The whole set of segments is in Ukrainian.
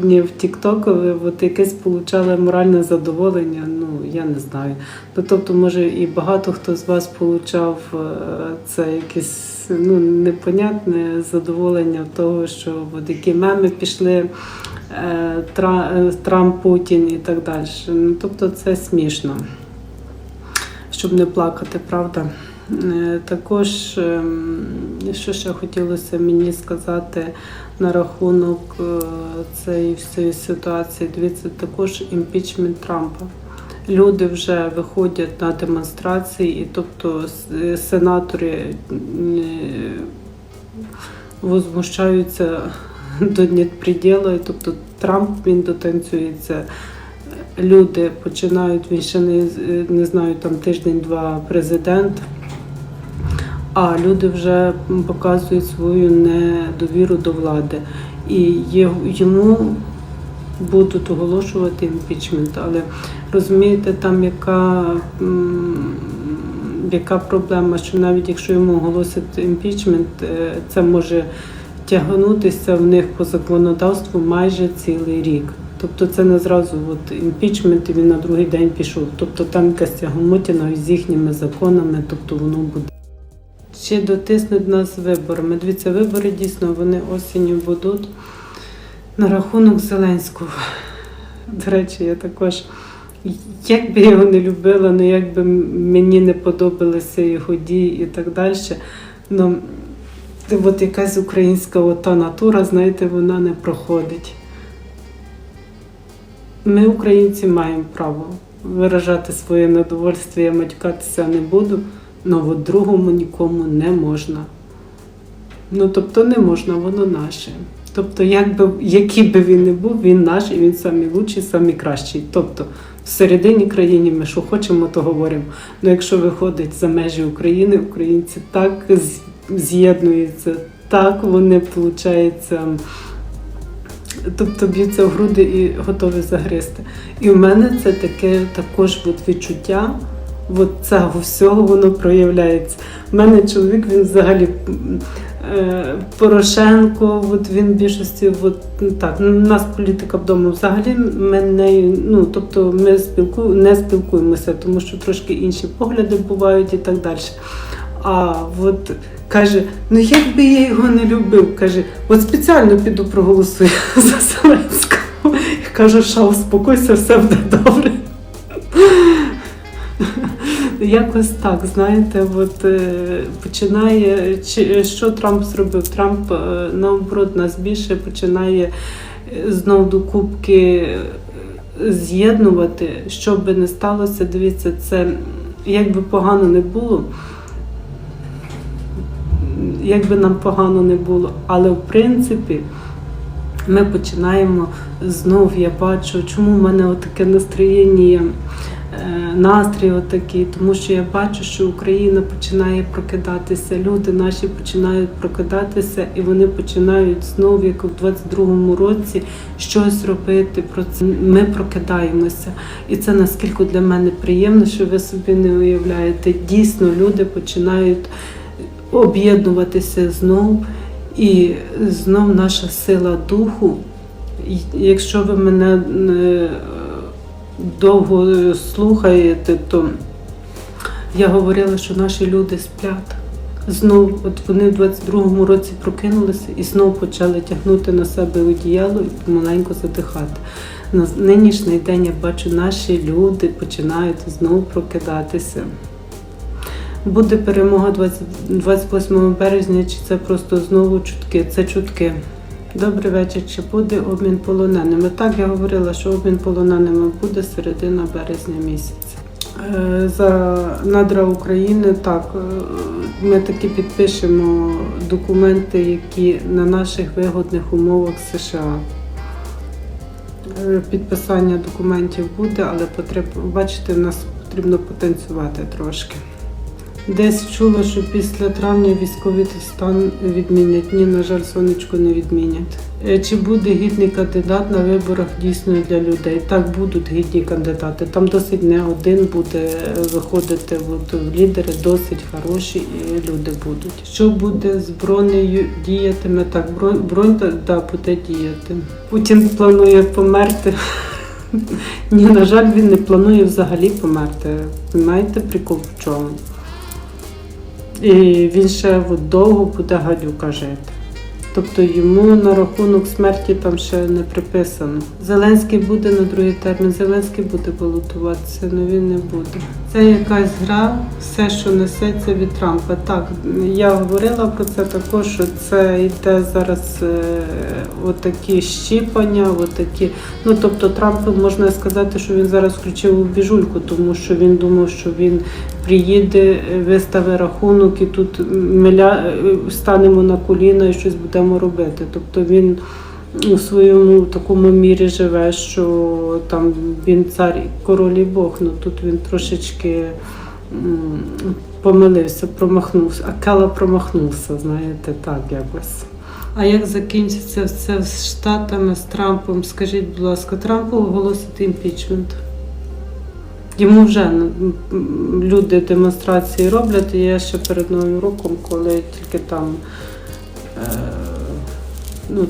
Мені в Тіктокові от якесь получали моральне задоволення, ну я не знаю. Ну тобто, може, і багато хто з вас получав е, це якесь ну непонятне задоволення того, що от які меми пішли е, е, Трамп, Путін і так далі. Ну тобто це смішно, щоб не плакати, правда. Е, Також, ем, що ще хотілося мені сказати на рахунок е, цієї всієї ситуації, дивіться, також імпічмент Трампа. Люди вже виходять на демонстрації, і тобто сенатори е, возмущаються до недпреділу, і тобто Трамп він дотанцюється. Люди починають, він ще не, не знаю, там тиждень-два президент, а люди вже показують свою недовіру до влади. І йому будуть оголошувати імпічмент. Але розумієте, там яка, яка проблема, що навіть якщо йому оголосять імпічмент, е, це може тягнутися в них по законодавству майже цілий рік. Тобто це не зразу от імпічмент, і він на другий день пішов. Тобто там якась тягомотіна з їхніми законами, тобто воно буде. Ще дотиснуть нас виборами. Дивіться, вибори дійсно вони осінню будуть. На рахунок Зеленського. До речі, я також, як би його не любила, ну як би мені не подобалися його дії і так далі. Ну, от якась українська ота натура, знаєте, вона не проходить. Ми, українці, маємо право виражати своє недовольство, я матюкатися не буду, але от другому нікому не можна. Ну, тобто не можна, воно наше. Тобто, як би, який би він не був, він наш і він самий лучший, самий кращий. Тобто, всередині країни ми що хочемо, то говоримо. Ну, якщо виходить за межі України, українці так з'єднуються, так вони, виходить, тобто б'ються в груди і готові загризти. І в мене це таке також от відчуття. От цього всього воно проявляється. У мене чоловік він взагалі е, Порошенко, от він в більшості, от, ну, так, ну, у нас політика вдома взагалі ми нею, ну тобто ми спілку, не спілкуємося, тому що трошки інші погляди бувають і так далі. А от каже, ну як би я його не любив, каже, от спеціально піду проголосую за Зеленського. Кажу, що успокойся, все буде добре. Якось так, знаєте, от е, починає, чи, що Трамп зробив? Трамп е, наоборот нас більше починає е, знов до кубки е, з'єднувати, що би не сталося, дивіться, це як би погано не було, як би нам погано не було, але в принципі ми починаємо знов, я бачу, чому в мене таке настроєння, настрій отакий, тому що я бачу, що Україна починає прокидатися, люди наші починають прокидатися, і вони починають знов, як у 22-му році, щось робити. Про це ми прокидаємося, і це наскільки для мене приємно, що ви собі не уявляєте. Дійсно, люди починають об'єднуватися знов. І знов наша сила духу. Якщо ви мене е, довго слухаєте, то я говорила, що наші люди сплять. Знов, от вони в 22-му році прокинулися і знов почали тягнути на себе одіяло і помаленьку затихати. На нинішній день я бачу, наші люди починають знову прокидатися. Буде перемога 20 28 березня, чи це просто знову чутки? Це чутки. Добрий вечір. Чи буде обмін полоненими? Так, я говорила, що обмін полоненими буде середина березня місяця. Е, За надра України так, е, ми таки підпишемо документи, які на наших вигодних умовах США. Е, Підписання документів буде, але потрібно, бачите, нас потрібно потанцювати трошки. Десь чула, що після травня військовий стан відмінять. Ні, на жаль, сонечко не відмінять. Е, Чи буде гідний кандидат на виборах дійсно для людей? Так, будуть гідні кандидати. Там досить не один буде е, виходити от, лідери, досить хороші і люди будуть. Що буде з бронею діятиме? Так, бронь, бронь да, буде діяти. Путін планує померти. Ні, на жаль, він не планує взагалі померти. Знаєте, прикол в чому? І він ще довго буде гадюка жити. Тобто йому на рахунок смерті там ще не приписано. Зеленський буде на другий термін, Зеленський буде балотуватися, але він не буде. Це якась гра, все, що несеться від Трампа. Так, я говорила про це також, що це йде зараз е, отакі щіпання, отакі. Ну тобто Трамп можна сказати, що він зараз включив у біжульку, тому що він думав, що він приїде, виставить рахунок і тут миля... станемо на коліна і щось будемо робити. Тобто він у своєму такому мірі живе, що там він цар і король і Бог. Ну тут він трошечки помилився, промахнувся. Акела промахнувся, знаєте, так якось. А як закінчиться все з Штатами, з Трампом? Скажіть, будь ласка, Трампу оголосити імпічмент. Йому вже люди демонстрації роблять. І я ще перед Новим роком, коли тільки там е, ну,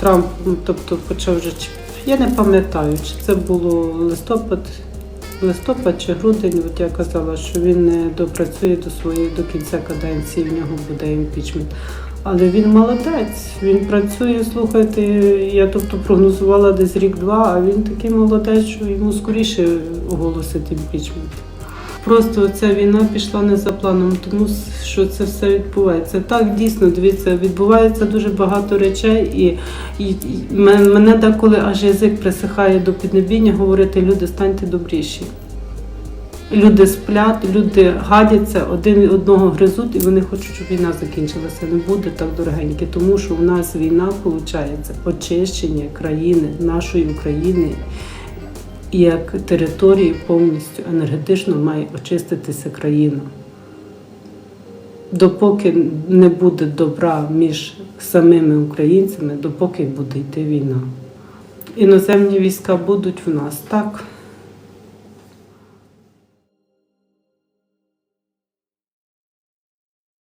Трамп, ну, тобто почав вже я не пам'ятаю, чи це було листопад, листопад чи грудень. От я казала, що він не допрацює до своєї до кінця каденції, в нього буде імпічмент. Але він молодець, він працює, слухайте, я тобто прогнозувала десь рік-два, а він такий молодець, що йому скоріше оголосить імпічмент. Просто ця війна пішла не за планом, тому що це все відбувається. Так, дійсно, дивіться, відбувається дуже багато речей, і, і, і мене деколи аж язик присихає до піднебіння говорити, люди, станьте добріші. Люди сплять, люди гадяться, один одного гризуть, і вони хочуть, щоб війна закінчилася. Не буде так дорогенькі, тому що в нас війна виходить очищення країни, нашої України як території повністю енергетично має очиститися країна. Допоки не буде добра між самими українцями, допоки буде йти війна. Іноземні війська будуть в нас, так.